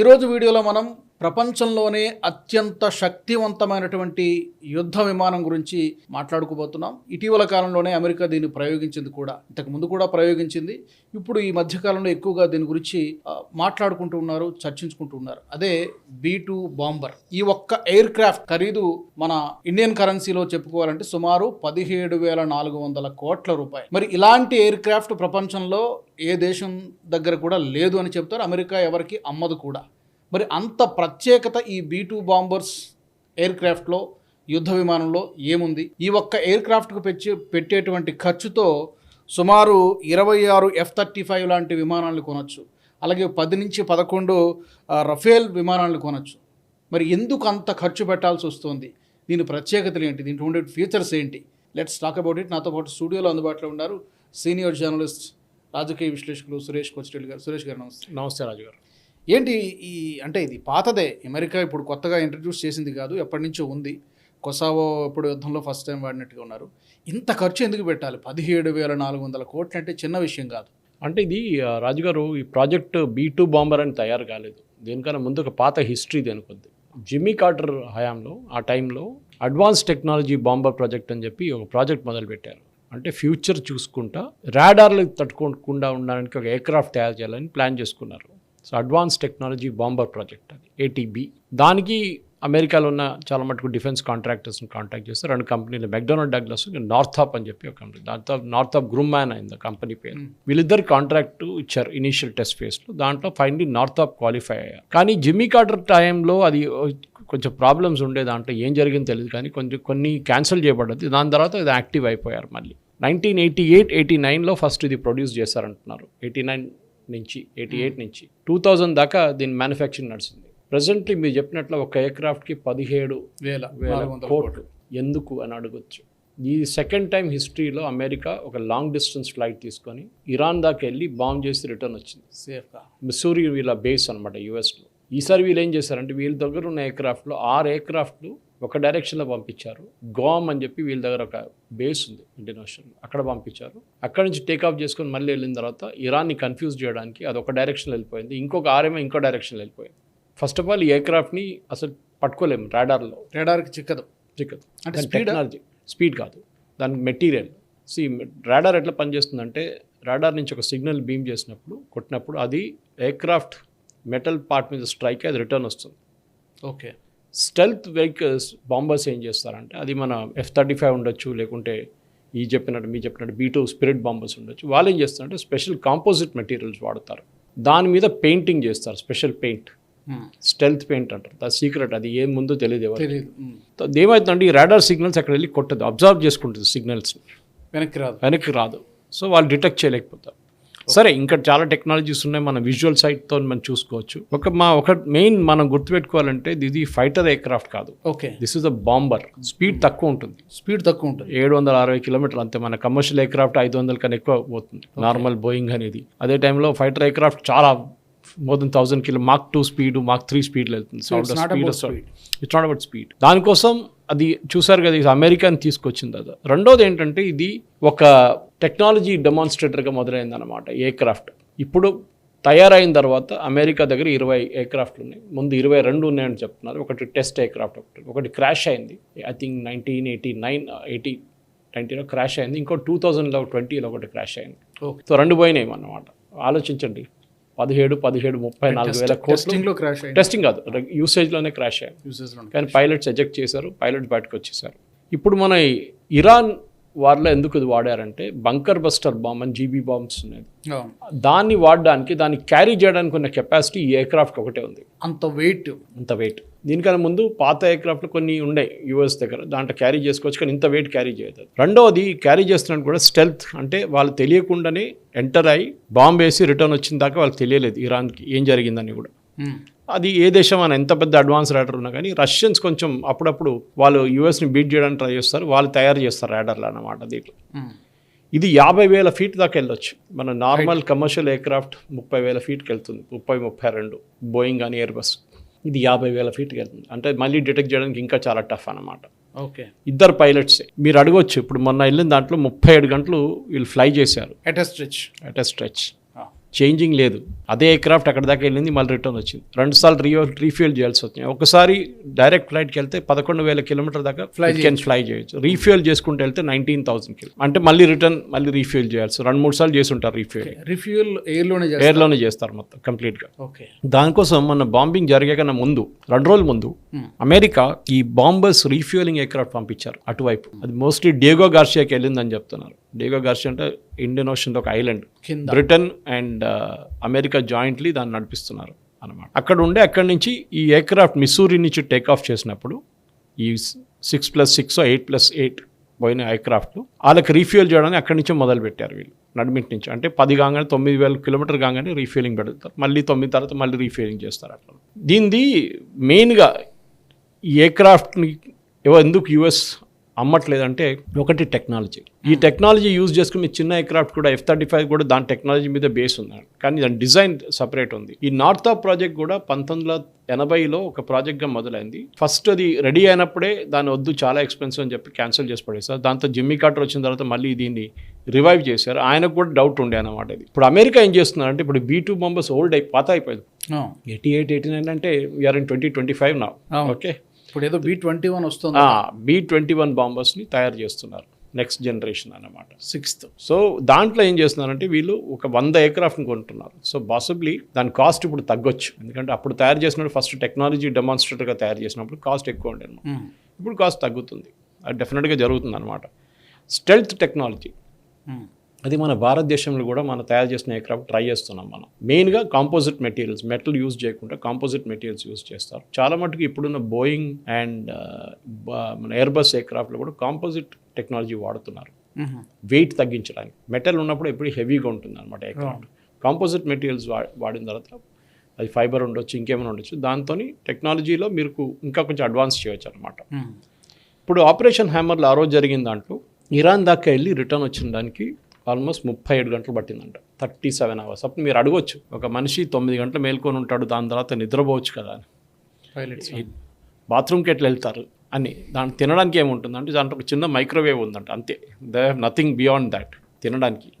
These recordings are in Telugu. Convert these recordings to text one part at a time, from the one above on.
ఈరోజు వీడియోలో మనం ప్రపంచంలోనే అత్యంత శక్తివంతమైనటువంటి యుద్ధ విమానం గురించి మాట్లాడుకోబోతున్నాం. ఇటీవల కాలంలోనే అమెరికా దీన్ని ప్రయోగించింది కూడా. ఇంతకు ముందు కూడా ప్రయోగించింది. ఇప్పుడు ఈ మధ్యకాలంలో ఎక్కువగా దీని గురించి మాట్లాడుకుంటూ ఉన్నారు చర్చించుకుంటూ ఉన్నారు. అదే బీ టూ బాంబర్. ఈ ఒక్క ఎయిర్ క్రాఫ్ట్ ఖరీదు మన ఇండియన్ కరెన్సీలో చెప్పుకోవాలంటే సుమారు పదిహేడు వేల నాలుగు వందల కోట్ల రూపాయలు. మరి ఇలాంటి ఎయిర్ క్రాఫ్ట్ ప్రపంచంలో ఏ దేశం దగ్గర కూడా లేదు అని చెప్తారు. అమెరికా ఎవరికి అమ్మదు కూడా. మరి అంత ప్రత్యేకత ఈ బీ టూ బాంబర్స్ ఎయిర్ క్రాఫ్ట్లో యుద్ధ విమానంలో ఏముంది? ఈ ఒక్క ఎయిర్ క్రాఫ్ట్కు పెట్టి పెట్టేటువంటి ఖర్చుతో సుమారు ఇరవై ఆరు ఎఫ్ థర్టీ ఫైవ్ లాంటి విమానాలను కొనొచ్చు. అలాగే పది నుంచి పదకొండు రఫేల్ విమానాలను కొనొచ్చు. మరి ఎందుకు అంత ఖర్చు పెట్టాల్సి వస్తుంది? దీని ప్రత్యేకతలు ఏంటి? దీంట్లో ఉండే ఫీచర్స్ ఏంటి? Let's talk about it. నాతో పాటు స్టూడియోలో అందుబాటులో ఉన్నారు సీనియర్ జర్నలిస్ట్ రాజకీయ విశ్లేషకులు సురేష్ కొచ్చిరెడ్డి గారు. సురేష్ గారు నమస్తే. నమస్తే రాజు గారు ఏంటి ఈ అంటే ఇది పాతదే. అమెరికా ఇప్పుడు కొత్తగా ఇంట్రడ్యూస్ చేసింది కాదు. ఎప్పటి నుంచో ఉంది. కొసావో ఇప్పుడు యుద్ధంలో ఫస్ట్ టైం వాడినట్టుగా ఉన్నారు. ఇంత ఖర్చు ఎందుకు పెట్టాలి? పదిహేడు వేల నాలుగు వందల కోట్లు అంటే చిన్న విషయం కాదు. అంటే ఇది రాజుగారు రాజు గారు ఈ ప్రాజెక్ట్ బీ టూ బాంబర్ అని తయారు కాలేదు. దీనికన్నా ముందు ఒక పాత హిస్టరీ దేనికొద్ది జిమ్మీ కార్టర్ హయాంలో ఆ టైంలో అడ్వాన్స్ టెక్నాలజీ బాంబర్ ప్రాజెక్ట్ అని చెప్పి ఒక ప్రాజెక్ట్ మొదలుపెట్టారు. అంటే ఫ్యూచర్ చూసుకుంటా రాడార్లు తట్టుకోకుండా ఉండడానికి ఒక ఎయిర్క్రాఫ్ట్ తయారు చేయాలని ప్లాన్ చేసుకున్నారు. So advance technology bomber project అది ఏటీబీ దానికి అమెరికాలో ఉన్న చాలా మటుకు డిఫెన్స్ కాంట్రాక్టర్స్ని కాంటాక్ట్ చేస్తే రెండు కంపెనీలు మెక్డొనాల్డ్ డగ్లస్ నార్థాప్ అని చెప్పి ఒక కంపెనీ దాంతో నార్థాప్ గ్రూమ్యాన్ అయింది కంపెనీ పేరు. వీళ్ళిద్దరు కాంట్రాక్ట్ ఇచ్చారు ఇనీషియల్ టెస్ట్ ఫేస్లో దాంట్లో ఫైనలీ నార్థాప్ క్వాలిఫై అయ్యారు. కానీ జిమ్మీ కార్టర్ టైంలో అది కొంచెం ప్రాబ్లమ్స్ ఉండే దాంట్లో ఏం జరిగిందో తెలియదు కానీ కొంచెం కొన్ని క్యాన్సిల్ చేయబడ్డది. దాని తర్వాత ఇది యాక్టివ్ అయిపోయారు మళ్ళీ. నైన్టీన్ ఎయిటీ ఎయిట్ ఎయిటీ నైన్లో ఫస్ట్ ఇది ప్రొడ్యూస్ చేశారంటున్నారు. ఎయిటీ నైన్ నుంచి ఎయిటీ ఎయిట్ నుంచి. టూ థౌజండ్ దాకా దీని మ్యానుఫ్యాక్చరింగ్ నడిచింది. ప్రజెంట్లీ మీరు చెప్పినట్లు ఒక ఎయిర్క్రాఫ్ట్కి పదిహేడు వేల వేల కోట్లు. ఎందుకు అని అడగొచ్చు. ఈ సెకండ్ టైం హిస్టరీలో అమెరికా ఒక లాంగ్ డిస్టెన్స్ ఫ్లైట్ తీసుకొని ఇరాన్ దాకా వెళ్ళి బాంబ్ చేసి రిటర్న్ వచ్చింది. సేఫ్గా మిస్సూరి వీళ్ళ బేస్ అనమాట యూఎస్లో ఈసారి వీళ్ళు ఏం చేశారంటే వీళ్ళ దగ్గర ఉన్న ఎయిర్క్రాఫ్ట్లో ఆరు ఎయిర్క్రాఫ్ట్లు ఒక డైరెక్షన్లో పంపించారు. గోమ్ అని చెప్పి వీళ్ళ దగ్గర ఒక బేస్ ఉంది ఓషన్ అక్కడ పంపించారు. అక్కడ నుంచి టేక్ ఆఫ్ చేసుకొని మళ్ళీ వెళ్ళిన తర్వాత ఇరాన్ని కన్ఫ్యూజ్ చేయడానికి అది ఒక డైరెక్షన్లో వెళ్ళిపోయింది. ఇంకొక ఆరేమో ఇంకో డైరెక్షన్లో వెళ్ళిపోయింది. ఫస్ట్ ఆఫ్ ఆల్ ఈ ఎయిర్క్రాఫ్ట్ని అసలు పట్టుకోలేము రాడార్లో రేడార్కి చిక్కదు. చిక్కదు. అంటే? టెక్నాలజీ స్పీడ్ కాదు. దానికి మెటీరియల్ సి రాడార్ ఎట్లా పనిచేస్తుందంటే రాడార్ నుంచి ఒక సిగ్నల్ బీమ్ చేసినప్పుడు కొట్టినప్పుడు అది ఎయిర్క్రాఫ్ట్ మెటల్ పార్ట్ మీద స్ట్రైక్ అది రిటర్న్ వస్తుంది. ఓకే. స్టెల్త్ వెహికల్స్ బాంబర్స్ ఏం చేస్తారంటే అది మన ఎఫ్ థర్టీ ఫైవ్ ఉండొచ్చు లేకుంటే ఈ చెప్పినట్టు మీ చెప్పినట్టు బీ టూ స్పిరిట్ బాంబర్స్ ఉండొచ్చు. వాళ్ళు ఏం చేస్తారంటే స్పెషల్ కాంపోజిట్ మెటీరియల్స్ వాడతారు. దాని మీద పెయింటింగ్ చేస్తారు స్పెషల్ పెయింట్. స్టెల్త్ పెయింట్ అంటారు. దా సీక్రెట్ అది ఏం ముందో తెలియదు ఎవరు ఏమవుతుందంటే ఈ రాడార్ సిగ్నల్స్ అక్కడ వెళ్ళి కొట్టదు అబ్జర్వ్ చేసుకుంటుంది సిగ్నల్స్ వెనక్కి రాదు. వెనక్కి రాదు. సో వాళ్ళు డిటెక్ట్ చేయలేకపోతారు. సరే ఇంకా చాలా టెక్నాలజీస్ ఉన్నాయి మన విజువల్ సైట్తో మనం చూసుకోవచ్చు. ఒక మా ఒక మెయిన్ మనం గుర్తుపెట్టుకోవాలంటే ఇది ఫైటర్ ఎయిర్క్రాఫ్ట్ కాదు. Okay this is a bomber speed తక్కువ ఉంటుంది. స్పీడ్ తక్కువ ఉంటుంది. ఏడు వందల అరవై కిలోమీటర్లు అంతే మన కమర్షియల్ ఎయిర్క్రాఫ్ట్ ఐదు వందల కన్నా ఎక్కువ పోతుంది. నార్మల్ బోయింగ్ అనేది. అదే టైంలో ఫైటర్ ఎయిర్క్రాఫ్ట్ చాలా more than thousand kilo Mach two speed Mach three స్పీడ్లో వెళ్తుంది. ఇట్స్ నాట్ అబౌట్ స్పీడ్ దానికోసం అది చూసారు కదా ఇది అమెరికాని తీసుకొచ్చింది అది. రెండోది ఏంటంటే ఇది ఒక టెక్నాలజీ డెమాన్స్ట్రేటర్గా మొదలైంది అనమాట ఎయిర్క్రాఫ్ట్ ఇప్పుడు తయారైన తర్వాత అమెరికా దగ్గర ఇరవై ఎయిర్క్రాఫ్ట్లు ఉన్నాయి. ముందు ఇరవై రెండు ఉన్నాయని చెప్తున్నారు. ఒకటి టెస్ట్ ఎయిర్క్రాఫ్ట్ ఒకటి. ఒకటి క్రాష్ అయింది. I think nineteen eighty nine eighty నైన్టీన్లో క్రాష్ అయింది. ఇంకో టూ థౌజండ్లో ట్వంటీలో ఒకటి క్రాష్ అయింది. ఓకే. సో రెండు పోయినాయి అన్నమాట. ఆలోచించండి. పదిహేడు పదిహేడు ముప్పై నాలుగు వేల కోట్లు టెస్టింగ్లో క్రాష్ టెస్టింగ్ కాదు. యూసేజ్లోనే క్రాష్లో కానీ పైలట్స్ ఎజెక్ట్ చేశారు. పైలట్స్ బయటకు వచ్చేసారు. ఇప్పుడు మన ఇరాన్ వార్లో ఎందుకు ఇది వాడారంటే బంకర్ బస్టర్ బాంబ్ అని జీబీ బాంబ్స్ ఉన్నాయి. దాన్ని వాడడానికి దాన్ని క్యారీ చేయడానికి ఉన్న కెపాసిటీ ఈ ఎయిర్క్రాఫ్ట్ ఒకటే ఉంది. అంత వెయిట్ అంత వెయిట్ దీనికన్నా ముందు పాత ఎయిర్క్రాఫ్ట్లు కొన్ని ఉండే యూఎస్ దగ్గర. దాంట్లో క్యారీ చేసుకోవచ్చు కానీ ఇంత వెయిట్ క్యారీ చేయదు. రెండవది క్యారీ చేస్తున్నట్టు కూడా స్టెల్త్. అంటే వాళ్ళు తెలియకుండానే ఎంటర్ అయ్యి బాంబ్ వేసి రిటర్న్ వచ్చిన దాకా వాళ్ళకి తెలియలేదు ఇరాన్కి ఏం జరిగిందని కూడా. అది ఏ దేశం అని ఎంత పెద్ద అడ్వాన్స్ రైడర్ ఉన్నా కానీ రష్యన్స్ కొంచెం అప్పుడప్పుడు వాళ్ళు యూఎస్ని బీట్ చేయడానికి ట్రై చేస్తారు వాళ్ళు తయారు చేస్తారు రైడర్లు అన్నమాట దీంట్లో. ఇది యాభై వేల ఫీట్ దాకా వెళ్ళొచ్చు. మన నార్మల్ కమర్షియల్ ఎయిర్క్రాఫ్ట్ ముప్పై వేల ఫీట్కి వెళ్తుంది ముప్పై ముప్పై రెండు బోయింగ్ కానీ ఎయిర్ బస్ ఇది యాభై వేల ఫీట్కి వెళ్తుంది అంటే మళ్ళీ డిటెక్ట్ చేయడానికి ఇంకా చాలా టఫ్ అన్నమాట. ఓకే ఇద్దరు పైలట్సే మీరు అడగొచ్చు ఇప్పుడు మొన్న వెళ్ళిన దాంట్లో ముప్పై ఏడు గంటలు వీళ్ళు ఫ్లై చేశారు. At stretch at stretch changing లేదు. అదే ఎయిర్క్రాఫ్ట్ అక్కడ దాకా వెళ్ళింది మళ్ళీ రిటర్న్ వచ్చింది. రెండు సార్లు రీ రీఫ్యూల్ చేయాల్సి వచ్చింది. ఒకసారి డైరెక్ట్ ఫ్లైట్కి వెళ్తే పదకొండు వేల కిలోమీటర్ దాకా Fly కెన్ ఫ్లై చేయొచ్చు. రీఫ్యూల్ చేసుకుంటూ వెళ్తే నైన్టీన్ థౌసండ్ కిలో అంటే మళ్ళీ రిటర్న్ మళ్ళీ రీఫ్యూల్ చేయాల్సి రెండు మూడు సార్లు చేసి ఉంటారు రీఫ్యూల్ రిఫ్యూల్ ఎయిర్లోనే చేస్తారు? ఎయిర్లోనే చేస్తారు మొత్తం కంప్లీట్గా. ఓకే. దానికోసం మన బాంబింగ్ జరిగే ముందు రెండు రోజుల ముందు అమెరికా ఈ బాంబర్స్ రీఫ్యూలింగ్ ఎయిర్క్రాఫ్ట్ పంపించారు అటువైపు. అది మోస్ట్లీ డేగో గార్షియాకి వెళ్ళిందని చెప్తున్నారు. డేగో గార్షియా అంటే ఇండియన్ ఓషన్ ఒక ఐలాండ్ కింద. బ్రిటన్ అండ్ అమెరికా జాయింట్లీ దాన్ని నడిపిస్తున్నారు అనమాట అక్కడ ఉండే అక్కడి నుంచి ఈ ఎయిర్క్రాఫ్ట్ మిస్సూరి నుంచి టేక్ ఆఫ్ చేసినప్పుడు ఈ six plus six eight plus eight పోయిన ఎయిర్క్రాఫ్ట్లు వాళ్ళకి రీఫ్యూల్ చేయడానికి అక్కడి నుంచే మొదలు పెట్టారు వీళ్ళు. నడిమిట్ నుంచి. అంటే పది కాగానే తొమ్మిది వేల కిలోమీటర్ కాగానే రీఫ్యూలింగ్ పెడతారు. మళ్ళీ తొమ్మిది తర్వాత మళ్ళీ రీఫ్యూలింగ్ చేస్తారు అట్లా. దీనిది మెయిన్గా ఈ ఎయిర్క్రాఫ్ట్ని ఎందుకు యుఎస్ అమ్మట్లేదంటే ఒకటి టెక్నాలజీ. ఈ టెక్నాలజీ యూజ్ చేసుకుని చిన్న ఎయిర్క్రాఫ్ట్ కూడా ఎఫ్ థర్టీ ఫైవ్ కూడా దాని టెక్నాలజీ మీద బేస్ ఉంది కానీ దాని డిజైన్ సపరేట్ ఉంది. ఈ నార్త్ ఆఫ్ ప్రాజెక్ట్ కూడా పంతొమ్మిది వందల ఎనభైలో ఒక ప్రాజెక్ట్గా మొదలైంది. ఫస్ట్ అది రెడీ అయినప్పుడే దాని వద్దు చాలా ఎక్స్పెన్సివ్ అని చెప్పి క్యాన్సిల్ చేసి పడేసారు దాంతో జిమ్మీ కార్టర్ వచ్చిన తర్వాత మళ్ళీ దీన్ని రివైవ్ చేశారు. ఆయనకు కూడా డౌట్ ఉండే అనమాట ఇది ఇప్పుడు అమెరికా ఏం చేస్తున్నారంటే ఇప్పుడు బీ టూ బంబర్స్ ఓల్డ్ అయి పాత అయిపోయింది ఎయిటీ ఎయిట్ ఎయిటీ నైన్ అంటే we're in twenty twenty five నా. ఓకే ఇప్పుడు ఏదో బి ట్వంటీ వన్ వస్తుంది బీ ట్వంటీ వన్ బాంబర్స్ని తయారు చేస్తున్నారు నెక్స్ట్ జనరేషన్ అన్నమాట. సిక్స్త్ సో దాంట్లో ఏం చేస్తున్నారంటే వీళ్ళు ఒక వంద ఎయిర్క్రాఫ్ట్ని కొంటున్నారు. సో పాసిబ్లీ దాని కాస్ట్ ఇప్పుడు తగ్గొచ్చు. ఎందుకంటే అప్పుడు తయారు చేసినప్పుడు ఫస్ట్ టెక్నాలజీ డెమాన్స్ట్రేటర్గా తయారు చేసినప్పుడు కాస్ట్ ఎక్కువ ఉండే అనమాట ఇప్పుడు కాస్ట్ తగ్గుతుంది. అది డెఫినెట్గా జరుగుతుంది అనమాట స్టెల్త్ టెక్నాలజీ అది మన భారతదేశంలో కూడా మనం తయారు చేసిన ఎయిర్క్రాఫ్ట్ ట్రై చేస్తున్నాం మనం. మెయిన్గా కాంపోజిట్ మెటీరియల్స్ మెటల్ యూజ్ చేయకుండా కాంపోజిట్ మెటీరియల్స్ యూజ్ చేస్తారు. చాలా మటుకు ఇప్పుడున్న బోయింగ్ అండ్ మన ఎయిర్బస్ ఎయిర్క్రాఫ్ట్లో కూడా కాంపోజిట్ టెక్నాలజీ వాడుతున్నారు. వెయిట్ తగ్గించడానికి. మెటల్ ఉన్నప్పుడు ఎప్పుడు హెవీగా ఉంటుంది అనమాట ఎయిర్క్రాఫ్ట్ కాంపోజిట్ మెటీరియల్స్ వాడిన తర్వాత అది ఫైబర్ ఉండొచ్చు ఇంకేమైనా ఉండొచ్చు. దాంతో టెక్నాలజీలో మీరు ఇంకా కొంచెం అడ్వాన్స్ చేయొచ్చు అనమాట ఇప్పుడు ఆపరేషన్ హ్యామర్లో ఆ రోజు జరిగిన దాంట్లో ఇరాన్ దాకా వెళ్ళి రిటర్న్ వచ్చిన దానికి ఆల్మోస్ట్ ముప్పై ఏడు గంటలు పట్టిందంట. Thirty seven hours. అప్పుడు మీరు అడగొచ్చు. ఒక మనిషి తొమ్మిది గంటలు మేల్కొని ఉంటాడు దాని తర్వాత నిద్రపోవచ్చు కదా అని. పైలట్స్ బాత్రూమ్కి ఎట్లా వెళ్తారు అని. దాన్ని తినడానికి ఏముంటుంది? అంటే దాంట్లో ఒక చిన్న మైక్రోవేవ్ ఉందంట. అంతే. They have nothing beyond that తినడానికి.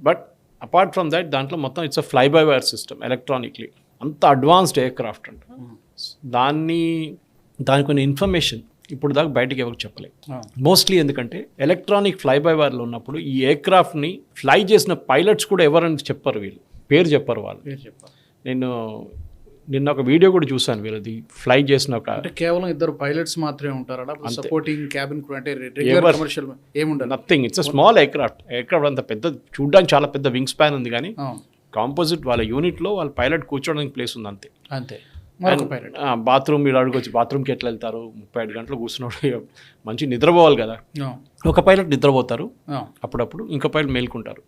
బట్ అపార్ట్ ఫ్రమ్ దట్ దాంట్లో మొత్తం it's a fly by wire system electronically అంత అడ్వాన్స్డ్ ఎయిర్క్రాఫ్ట్ అంట. దాన్ని దాని కొన్ని ఇన్ఫర్మేషన్ ఇప్పుడు దాకా బయటకి ఎవరికి చెప్పలేదు. మోస్ట్లీ ఎందుకంటే ఎలక్ట్రానిక్ ఫ్లై బై వైర్లో ఉన్నప్పుడు ఈ ఎయిర్క్రాఫ్ట్ని ఫ్లై చేసిన పైలట్స్ కూడా ఎవరని చెప్పరు వీళ్ళు. పేరు చెప్పరు వాళ్ళు. నేను నిన్న ఒక వీడియో కూడా చూశాను వీళ్ళది. ఫ్లై చేసిన ఒక అంటే కేవలం ఇద్దరు పైలట్స్ మాత్రమే ఉంటారా? సపోర్టింగ్ క్యాబిన్ క్రూ అంటే రెగ్యులర్ ఎవరు- కమర్షియల్ ఏముండదు? Nothing it's small aircraft aircraft అంత పెద్ద చూడడానికి చాలా పెద్ద వింగ్ స్పాన్ ఉంది కానీ. కాంపోజిట్ వాళ్ళ యూనిట్లో వాళ్ళ పైలట్ కూర్చోడానికి ప్లేస్ ఉంది అంతే. అంతే. బాత్రూమ్ మీరు అడుగువచ్చు బాత్రూమ్కి ఎట్లా వెళ్తారు? ముప్పై ఐదు గంటలు కూర్చున్నాడు. మంచి నిద్రపోవాలి కదా. ఒక పైలట్ నిద్రపోతారు. అప్పుడప్పుడు ఇంకో pilot మేల్కుంటారు.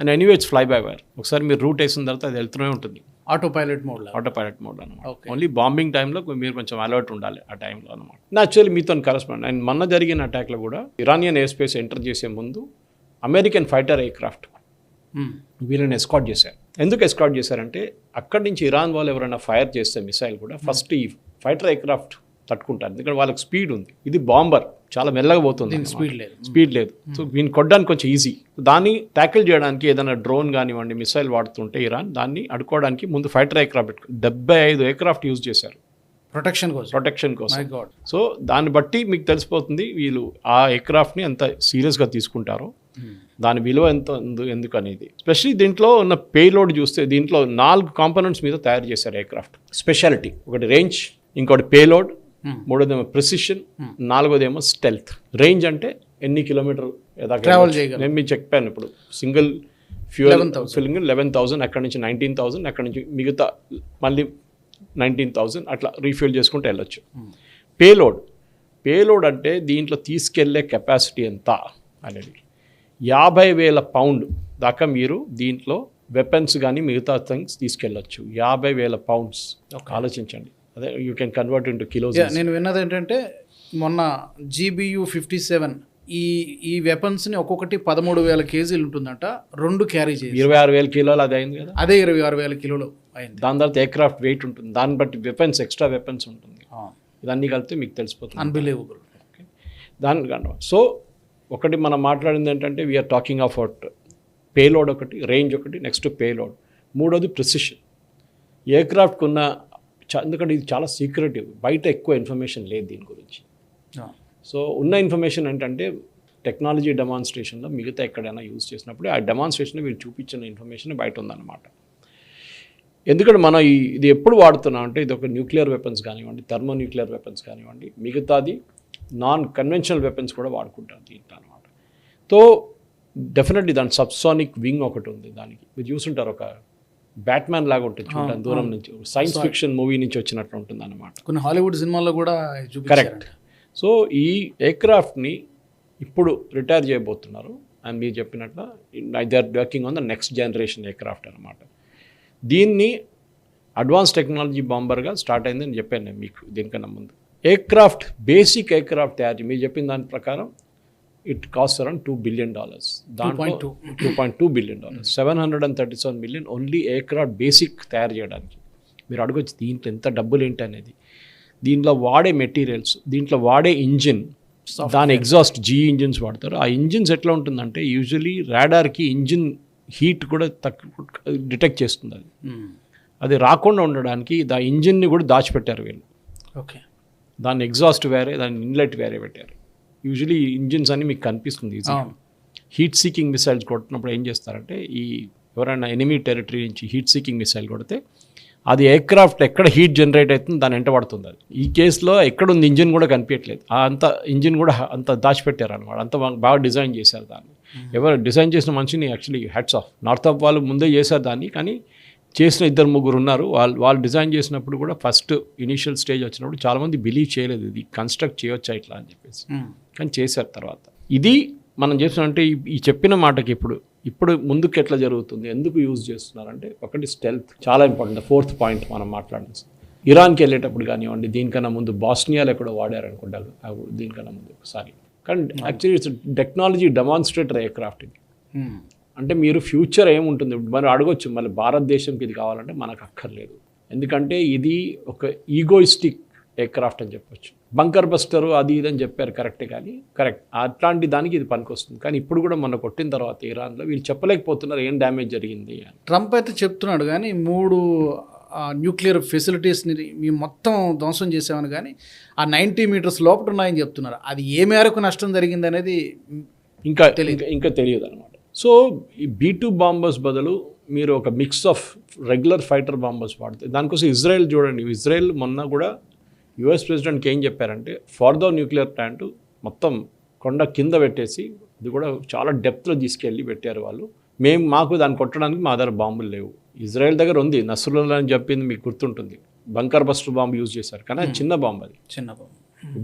And anyway it's fly by wire ఒకసారి మీరు రూట్ వేసిన తర్వాత అది వెళ్తూనే ఉంటుంది. Autopilot mode autopilot mode అనమాట. ఓన్లీ బాంబింగ్ టైంలో మీరు కొంచెం అలర్ట్ ఉండాలి ఆ టైంలో అనమాట యాక్చువల్లీ మీతో కరెస్పాండ్ అండ్ మొన్న జరిగిన అటాక్లో కూడా ఇరానియన్ ఎయిర్ స్పేస్ ఎంటర్ చేసే ముందు అమెరికన్ ఫైటర్ ఎయిర్క్రాఫ్ట్ మ్మ్. వీళ్ళని ఎస్కాట్ చేశారు. ఎందుకు ఎస్కాట్ చేశారంటే అక్కడి నుంచి ఇరాన్ వాళ్ళు ఎవరైనా ఫైర్ చేస్తే మిసైల్ కూడా ఫస్ట్ ఈ ఫైటర్ ఎయిర్క్రాఫ్ట్ తట్టుకుంటారు. ఎందుకంటే వాళ్ళకి స్పీడ్ ఉంది. ఇది బాంబర్ చాలా మెల్లగా పోతుంది. స్పీడ్ లేదు. స్పీడ్ లేదు. సో దీన్ని కొట్టడానికి కొంచెం ఈజీ దాన్ని ట్యాకిల్ చేయడానికి ఏదైనా డ్రోన్ కానివ్వండి మిసైల్ వాడుతుంటే ఇరాన్ దాన్ని అడుకోవడానికి ముందు ఫైటర్ ఎయిర్క్రాఫ్ట్ డెబ్బై ఐదు ఎయిర్క్రాఫ్ట్ యూజ్ చేశారు. ప్రొటెక్షన్ కోసం. ప్రొటెక్షన్ కోసం. సో దాన్ని బట్టి మీకు తెలిసిపోతుంది వీళ్ళు ఆ ఎయిర్క్రాఫ్ట్ని ఎంత సీరియస్గా తీసుకుంటారో. దాని విలువ ఎంత ఉంది- ఎందుకు అనేది. స్పెషల్లీ దీంట్లో ఉన్న పేలోడ్ చూస్తే దీంట్లో నాలుగు కాంపోనెంట్స్ మీద తయారు చేశారు ఎయిర్క్రాఫ్ట్ స్పెషాలిటీ ఒకటి రేంజ్ ఇంకోటి పేలోడ్ Hmm. మూడోదేమో ప్రిసిషన్ నాలుగోదేమో స్టెల్త్ రేంజ్ అంటే ఎన్ని కిలోమీటర్ Travel చేయగలరు. నేను మీకు చెప్పాను ఇప్పుడు single fuel 11,000. Filling eleven thousand అక్కడ నుంచి నైన్టీన్ థౌసండ్ అక్కడ నుంచి మిగతా మళ్ళీ నైన్టీన్ థౌసండ్ అట్లా రీఫిల్ చేసుకుంటూ వెళ్ళొచ్చు. పేలోడ్ పేలోడ్ అంటే దీంట్లో తీసుకెళ్ళే కెపాసిటీ ఎంత అనేది. యాభై వేల పౌండ్ దాకా మీరు దీంట్లో వెపన్స్ కానీ మిగతా థింగ్స్ తీసుకెళ్ళొచ్చు. యాభై వేల పౌండ్స్. ఆలోచించండి. అదే you can convert into kilos Yeah, నేను విన్నది ఏంటంటే మొన్న జీబీయు ఫిఫ్టీ సెవెన్ ఈ ఈ వెపన్స్ని ఒక్కొక్కటి పదమూడు వేల కేజీలు ఉంటుందంట. రెండు క్యారీ చేసి ఇరవై ఆరు వేల కిలోలు అది అయింది కదా? అదే ఇరవై ఆరు వేల కిలోలు అయింది. దాని తర్వాత ఎయిర్క్రాఫ్ట్ వెయిట్ ఉంటుంది. దాన్ని బట్టి వెపన్స్ ఎక్స్ట్రా వెపన్స్ ఉంటుంది. ఇదన్నీ కలిపితే మీకు తెలిసిపోతుంది. అన్బిలీవబుల్ దాని సో ఒకటి మనం మాట్లాడింది ఏంటంటే we're talking of out payload ఒకటి రేంజ్ ఒకటి నెక్స్ట్ పేలోడ్ మూడోది ప్రిసిషన్ ఎయిర్క్రాఫ్ట్కి ఉన్న చా- ఎందుకంటే ఇది చాలా సీక్రెటివ్ బయట ఎక్కువ ఇన్ఫర్మేషన్ లేదు దీని గురించి. సో ఉన్న ఇన్ఫర్మేషన్ ఏంటంటే టెక్నాలజీ డెమాన్స్ట్రేషన్లో మిగతా ఎక్కడైనా యూజ్ చేసినప్పుడు ఆ డెమాన్స్ట్రేషన్ వీళ్ళు చూపించిన ఇన్ఫర్మేషన్ బయట ఉందన్నమాట. ఎందుకంటే మనం ఇది ఎప్పుడు వాడుతున్నాం అంటే ఇది ఒక న్యూక్లియర్ వెపన్స్ కానివ్వండి థర్మో న్యూక్లియర్ వెపన్స్ కానివ్వండి మిగతాది నాన్ కన్వెన్షనల్ వెపన్స్ కూడా వాడుకుంటాం దీంట్లో అనమాట సో డెఫినెట్లీ దాని సబ్సానిక్ వింగ్ ఒకటి ఉంది దానికి. మీరు చూసుంటారు ఒక బ్యాట్మ్యాన్ లాగా ఉంటుంది చూడటానికి దూరం నుంచి. సైన్స్ ఫిక్షన్ మూవీ నుంచి వచ్చినట్లు ఉంటుంది అనమాట కొన్ని హాలీవుడ్ సినిమాల్లో కూడా కరెక్ట్ సో ఈ ఎయిర్క్రాఫ్ట్ని ఇప్పుడు రిటైర్ చేయబోతున్నారు. అండ్ మీరు చెప్పినట్లు they are working on the next generation aircraft అనమాట దీన్ని అడ్వాన్స్ టెక్నాలజీ బాంబర్గా స్టార్ట్ అయిందని చెప్పాను నేను మీకు దీనికన్నా ముందు. ఎయిర్క్రాఫ్ట్ బేసిక్ ఎయిర్క్రాఫ్ట్ తయారు. మీరు చెప్పిన దాని ప్రకారం it cost around two billion dollars దాంట్లో 2.2. Two point two billion dollars seven hundred and thirty seven million only aircraft basic తయారు చేయడానికి. మీరు అడగొచ్చు దీంట్లో ఎంత డబ్బులు ఏంటి అనేది. దీంట్లో వాడే మెటీరియల్స్ దీంట్లో వాడే ఇంజిన్ దాని ఎగ్జాస్ట్ జీ ఇంజిన్స్ వాడతారు. ఆ ఇంజిన్స్ ఎట్లా ఉంటుందంటే యూజువలీ రాడార్కి ఇంజిన్ హీట్ కూడా తక్కువ డిటెక్ట్ చేస్తుంది అది. అది రాకుండా ఉండడానికి దా ఇంజిన్ని కూడా దాచిపెట్టారు వీళ్ళు. ఓకే దాని ఎగ్జాస్ట్ వేరే దాని ఇన్లెట్ వేరే పెట్టారు. యూజువలీ ఇంజిన్స్ అని మీకు కనిపిస్తుంది. హీట్ సీకింగ్ మిసైల్స్ కొట్టినప్పుడు ఏం చేస్తారంటే ఈ ఎవరైనా ఎనిమీ టెరిటరీ నుంచి హీట్ సీకింగ్ మిసైల్ కొడితే అది ఎయిర్క్రాఫ్ట్ ఎక్కడ హీట్ జనరేట్ అవుతుంది దాని వెంట పడుతుంది అది. ఈ కేసులో ఎక్కడ ఉంది ఇంజిన్ కూడా కనిపించట్లేదు. ఆ అంత ఇంజిన్ కూడా అంత దాచిపెట్టారు అనమాట అంత బాగా డిజైన్ చేశారు దాన్ని. ఎవరు డిజైన్ చేసిన మనిషిని actually heads of Northrop వాళ్ళు ముందే చేశారు దాన్ని కానీ చేసిన ఇద్దరు ముగ్గురు ఉన్నారు. వాళ్ళు వాళ్ళు డిజైన్ చేసినప్పుడు కూడా ఫస్ట్ ఇనీషియల్ స్టేజ్ వచ్చినప్పుడు చాలామంది బిలీవ్ చేయలేదు ఇది కన్స్ట్రక్ట్ చేయొచ్చా ఇట్లా అని చెప్పేసి. కానీ చేశారు తర్వాత. ఇది మనం చేసినంటే ఈ చెప్పిన మాటకి ఇప్పుడు ఇప్పుడు ముందుకు ఎట్లా జరుగుతుంది? ఎందుకు యూజ్ చేస్తున్నారంటే ఒకటి స్టెల్త్ చాలా ఇంపార్టెంట్. ఫోర్త్ పాయింట్ మనం మాట్లాడాల్సి ఇరాన్కి వెళ్ళేటప్పుడు కానివ్వండి దీనికన్నా ముందు బాస్నియాలో ఎక్కడో వాడారు అనుకుంటారు అప్పుడు దీనికన్నా ముందు ఒకసారి. కానీ actually it's technology demonstrator aircraft ఇది. అంటే మీరు ఫ్యూచర్ ఏముంటుంది? మనం అడగొచ్చు మళ్ళీ భారతదేశంకి ఇది కావాలంటే మనకు అక్కర్లేదు. ఎందుకంటే ఇది ఒక ఈగోయిస్టిక్ ఎయిర్క్రాఫ్ట్ అని చెప్పొచ్చు. బంకర్ బస్టరు అది ఇది అని చెప్పారు కరెక్టే కానీ కరెక్ట్ అట్లాంటి దానికి ఇది పనికొస్తుంది. కానీ ఇప్పుడు కూడా మొన్న కొట్టిన తర్వాత ఇరాన్లో వీళ్ళు చెప్పలేకపోతున్నారు ఏం డ్యామేజ్ జరిగింది అని. ట్రంప్ అయితే చెప్తున్నాడు కానీ మూడు న్యూక్లియర్ ఫెసిలిటీస్ని మేము మొత్తం ధ్వంసం చేసామని కానీ ఆ నైంటీ మీటర్స్ లోపల ఉన్నాయని చెప్తున్నారు. అది ఏ మేరకు నష్టం జరిగింది అనేది ఇంకా ఇంకా ఇంకా తెలియదు అనమాట సో ఈ బీ టూ బాంబర్స్ బదులు మీరు ఒక mix of regular fighter bombers వాడితే దానికోసం ఇజ్రాయెల్ చూడండి. ఇజ్రాయెల్ మొన్న కూడా యుఎస్ ప్రెసిడెంట్కి ఏం చెప్పారంటే ఫార్దో న్యూక్లియర్ ప్లాంట్ మొత్తం కొండ కింద పెట్టేసి ఇది కూడా చాలా డెప్త్లో తీసుకెళ్ళి పెట్టారు వాళ్ళు. మేము మాకు దాన్ని కొట్టడానికి మా దగ్గర బాంబులు లేవు. ఇజ్రాయెల్ దగ్గర ఉంది. నస్రుల్లా అని చెప్పింది మీకు గుర్తుంటుంది. బంకర్ బస్టర్ బాంబు యూజ్ చేశారు. కానీ అది చిన్న బాంబు అది. చిన్న బాబు.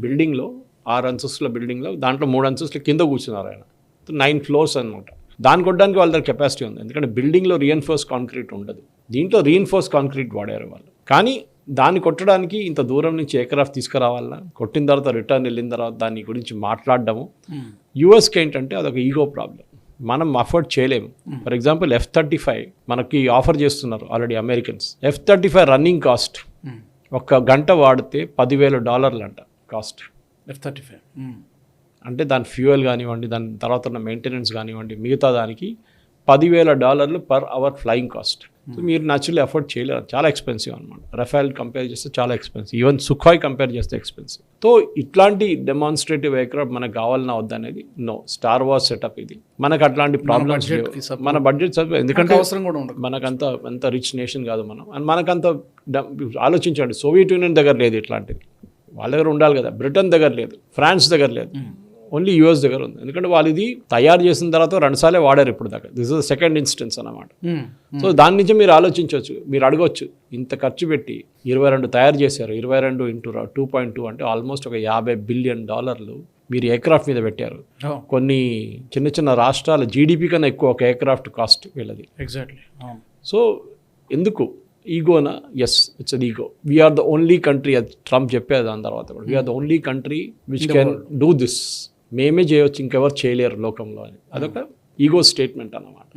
బిల్డింగ్లో ఆరు అంతస్తుల బిల్డింగ్లో దాంట్లో మూడు అంతస్తుల కింద కూర్చున్నారు ఆయన. నైన్ ఫ్లోర్స్ అనమాట దాన్ని కొట్టడానికి వాళ్ళ దగ్గర కెపాసిటీ ఉంది. ఎందుకంటే బిల్డింగ్లో రీఎన్ఫోర్స్ కాంక్రీట్ ఉండదు. దీంట్లో రీఎన్ఫోర్స్ కాంక్రీట్ వాడారు వాళ్ళు. కానీ దాన్ని కొట్టడానికి ఇంత దూరం నుంచి ఎయిర్క్రాఫ్ట్ తీసుకురావాలన్నా కొట్టిన తర్వాత రిటర్న్ వెళ్ళిన తర్వాత దాని గురించి మాట్లాడడము. యూఎస్కి ఏంటంటే అదొక ఈగో ప్రాబ్లం మనం అఫోర్డ్ చేయలేము. For example F thirty five మనకి ఆఫర్ చేస్తున్నారు already Americans F thirty five running cost ఒక గంట వాడితే పదివేల డాలర్లు అంట కాస్ట్ ఎఫ్ థర్టీ ఫైవ్ అంటే దాని ఫ్యూయల్ కానివ్వండి దాని తర్వాత ఉన్న మెయింటెనెన్స్ కానివ్వండి మిగతా దానికి పదివేల డాలర్లు per hour flying cost. So మీరు న్యాచురల్లీ అఫోర్డ్ చేయలేరు. చాలా ఎక్స్పెన్సివ్ అనమాట రఫాల్ కంపేర్ చేస్తే చాలా ఎక్స్పెన్సివ్. ఈవెన్ సుఖాయ్ కంపేర్ చేస్తే ఎక్స్పెన్సివ్. సో ఇట్లాంటి డెమాన్స్ట్రేటివ్ ఎయిర్క్రాఫ్ట్ మనకు కావాలన్నా వద్దనేది నో. స్టార్ వార్ సెటప్ ఇది. మనకు అట్లాంటి ప్రాబ్లమ్స్ మన బడ్జెట్ ఎందుకంటే అవసరం కూడా ఉండదు. మనకంత అంత రిచ్ నేషన్ కాదు మనం. అండ్ మనకంత ఆలోచించండి. సోవియట్ యూనియన్ దగ్గర లేదు ఇట్లాంటిది. వాళ్ళ దగ్గర ఉండాలి కదా. బ్రిటన్ దగ్గర లేదు. ఫ్రాన్స్ దగ్గర లేదు. ఓన్లీ యూఎస్ దగ్గర ఉంది. ఎందుకంటే వాళ్ళు ఇది తయారు చేసిన తర్వాత రెండుసార్లే వాడారు ఇప్పుడు దాకా. దిస్ ఇస్ సెకండ్ ఇన్స్టెన్స్ అన్నమాట. సో దాని నుంచి మీరు ఆలోచించవచ్చు. మీరు అడగవచ్చు ఇంత ఖర్చు పెట్టి ఇరవై రెండు తయారు చేశారు. ఇరవై రెండు ఇంటూ టూ పాయింట్ టూ అంటే ఆల్మోస్ట్ ఒక యాభై బిలియన్ డాలర్లు మీరు ఎయిర్క్రాఫ్ట్ మీద పెట్టారు. కొన్ని చిన్న చిన్న రాష్ట్రాల జీడిపి కన్నా ఎక్కువ ఒక ఎయిర్క్రాఫ్ట్ కాస్ట్ వీళ్ళది. ఎగ్జాక్ట్లీ సో ఎందుకు? ఈగోనా yes it's an ego we are the only country అది ట్రంప్ చెప్పేది దాని తర్వాత కూడా. We are the only country which can do this మేమే చేయొచ్చు ఇంకెవరు చేయలేరు లోకంలో అని. అదొక ఈగో స్టేట్మెంట్ అన్నమాట.